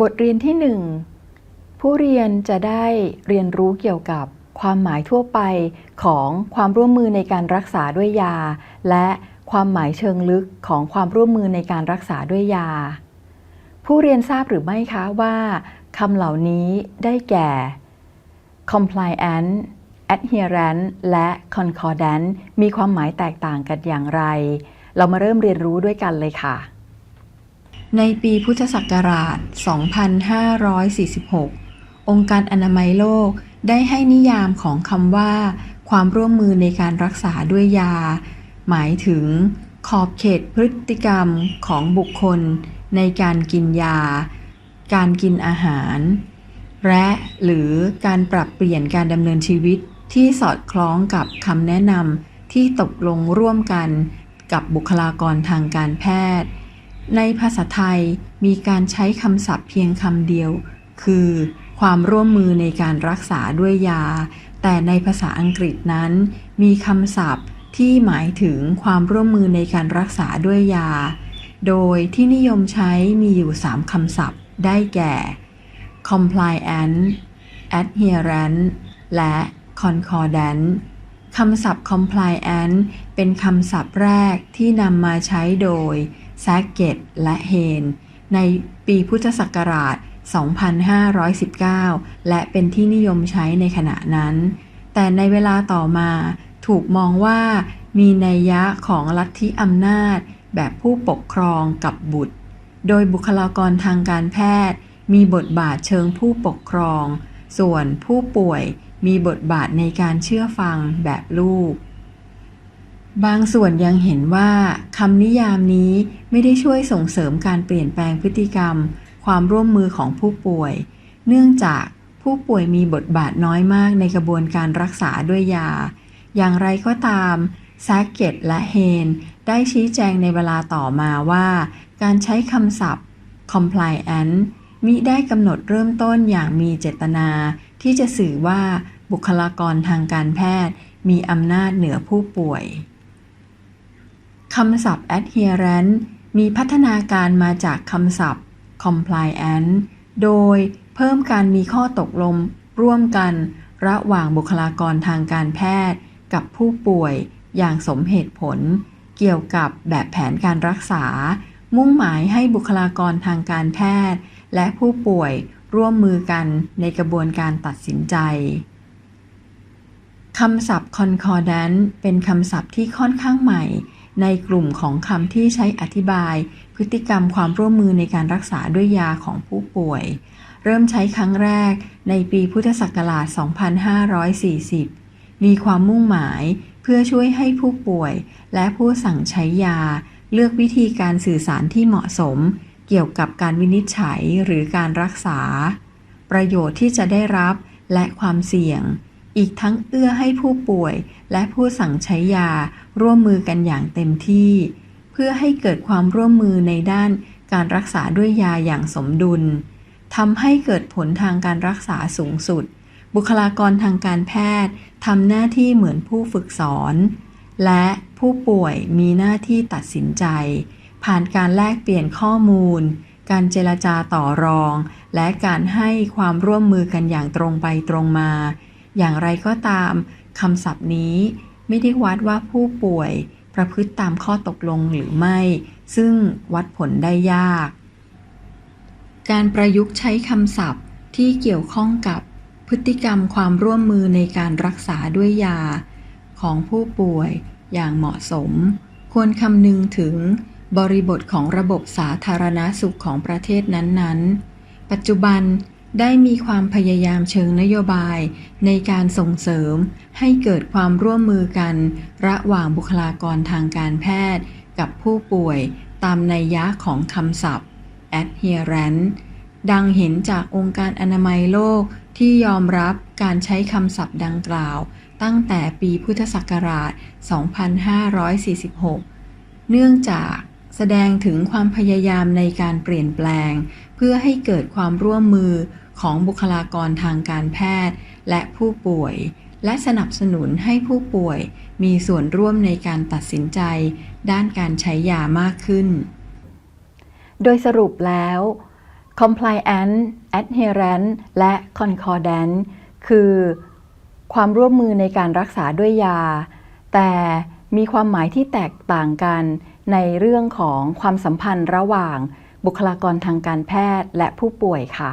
บทเรียนที่หนึ่งผู้เรียนจะได้เรียนรู้เกี่ยวกับความหมายทั่วไปของความร่วมมือในการรักษาด้วยยา และความหมายเชิงลึกของความร่วมมือในการรักษาด้วยยา ผู้เรียนทราบหรือไม่คะว่าคำเหล่านี้ได้แก่ compliant adherent และ concordant มีความหมายแตกต่างกันอย่างไร เรามาเริ่มเรียนรู้ด้วยกันเลยค่ะ ในปีพุทธศักราช 2546 องค์การอนามัยโลกได้ให้นิยามของคำว่า ความร่วมมือในการรักษาด้วยยา หมายถึง ขอบเขตพฤติกรรมของบุคคล ในการกินยา การกินอาหาร และหรือการปรับเปลี่ยนการดำเนินชีวิตที่สอดคล้องกับคำแนะนำที่ตกลงร่วมกันกับบุคลากรทางการแพทย์ ในภาษาไทยมีการใช้คำศัพท์เพียงคำเดียว คือ ความร่วมมือในการรักษาด้วยยา แต่ในภาษาอังกฤษนั้น มีคำศัพท์ที่หมายถึงความร่วมมือในการรักษาด้วยยา โดยที่นิยมใช้มีอยู่ 3คำศัพท์ ได้แก่ compliant adherent และ concordant คำศัพท์ compliant เป็นคำศัพท์แรกที่นำมาใช้โดย s a c k e t และ h a n ในปีพุทธศักราช 2519 และเป็นที่นิยมใช้ในขณะนั้น แต่ในเวลาต่อมาถูกมองว่ามีนัยยะของลัทธิอำนาจ แบบผู้ปกครองกับบุตร โดยบุคลากรทางการแพทย์ มีบทบาทเชิงผู้ปกครอง ส่วนผู้ป่วยมีบทบาทในการเชื่อฟังแบบลูก บางส่วนยังเห็นว่าคำนิยามนี้ไม่ได้ช่วยส่งเสริมการเปลี่ยนแปลงพฤติกรรม ความร่วมมือของผู้ป่วย เนื่องจากผู้ป่วยมีบทบาทน้อยมากในกระบวนการรักษาด้วยยา อย่างไรก็ตามแซกเกตและเฮนได้ชี้แจงในเวลาต่อมาว่า การใช้คำศัพท์ compliant มิได้กำหนดเริ่มต้นอย่างมีเจตนา ที่จะสื่อว่าบุคลากรทางการแพทย์ มีอำนาจเหนือผู้ป่วย คำศัพท์ adherent มีพัฒนาการมาจากคำศัพท์ compliant โดยเพิ่มการมีข้อตกลงร่วมกันระหว่างบุคลากรทางการแพทย์ กับผู้ป่วยอย่างสมเหตุผล เกี่ยวกับแบบแผนการรักษา มุ่งหมายให้บุคลากรทางการแพทย์ และผู้ป่วยร่วมมือกันในกระบวนการตัดสินใจคำศัพท์ concordant เป็นคำศัพท์ที่ค่อนข้างใหม่ ในกลุ่มของคำที่ใช้อธิบาย พฤติกรรมความร่วมมือในการรักษาด้วยยาของผู้ป่วย เริ่มใช้ครั้งแรกในปีพุทธศักราช 2540 มีความมุ่งหมายเพื่อช่วยให้ผู้ป่วย และผู้สั่งใช้ยา เลือกวิธีการสื่อสารที่เหมาะสม เกี่ยวกับการวินิจฉัยหรือการรักษา ประโยชน์ที่จะได้รับและความเสี่ยง อีกทั้งเอื้อให้ผู้ป่วยและผู้สั่งใช้ยาร่วมมือกันอย่างเต็มที่ เพื่อให้เกิดความร่วมมือในด้านการรักษาด้วยยาอย่างสมดุลทำให้เกิดผลทางการรักษาสูงสุด บุคลากรทางการแพทย์ทำหน้าที่เหมือนผู้ฝึกสอน และผู้ป่วยมีหน้าที่ตัดสินใจ ผ่านการแลกเปลี่ยนข้อมูล การเจรจาต่อรอง และการให้ความร่วมมือกันอย่างตรงไปตรงมา อย่างไรก็ตามคำศัพท์นี้ไม่ได้วัดว่าผู้ป่วยประพฤติตามข้อตกลงหรือไม่ ซึ่งวัดผลได้ยาก การประยุกต์ใช้คำศัพท์ที่เกี่ยวข้องกับพฤติกรรมความร่วมมือในการรักษาด้วยยา ของผู้ป่วยอย่างเหมาะสม ควรคำนึงถึงบริบทของระบบสาธารณาสุขของประเทศนั้นๆ ปัจจุบัน ได้มีความพยายามเชิงนโยบายในการส่งเสริมให้เกิดความร่วมมือกัน ระหว่างบุคลากรทางการแพทย์ กับผู้ป่วยตามนัยยะของคำศัพท์ adherent ดังเห็นจากองค์การอนามัยโลกที่ยอมรับการใช้คำศัพท์ดังกล่าว ตั้งแต่ปีพุทธศักราช 2546 เนื่องจากแสดงถึงความพยายามในการเปลี่ยนแปลง เพื่อให้เกิดความร่วมมือ ของบุคลากรทางการแพทย์ และผู้ป่วย และสนับสนุนให้ผู้ป่วยมีส่วนร่วมในการตัดสินใจ ด้านการใช้ยามากขึ้น โดยสรุปแล้ว compliant adherent และ concordant คือ ความร่วมมือในการรักษาด้วยยา แต่มีความหมายที่แตกต่างกันในเรื่องของความสัมพันธ์ระหว่างบุคลากรทางการแพทย์และผู้ป่วยค่ะ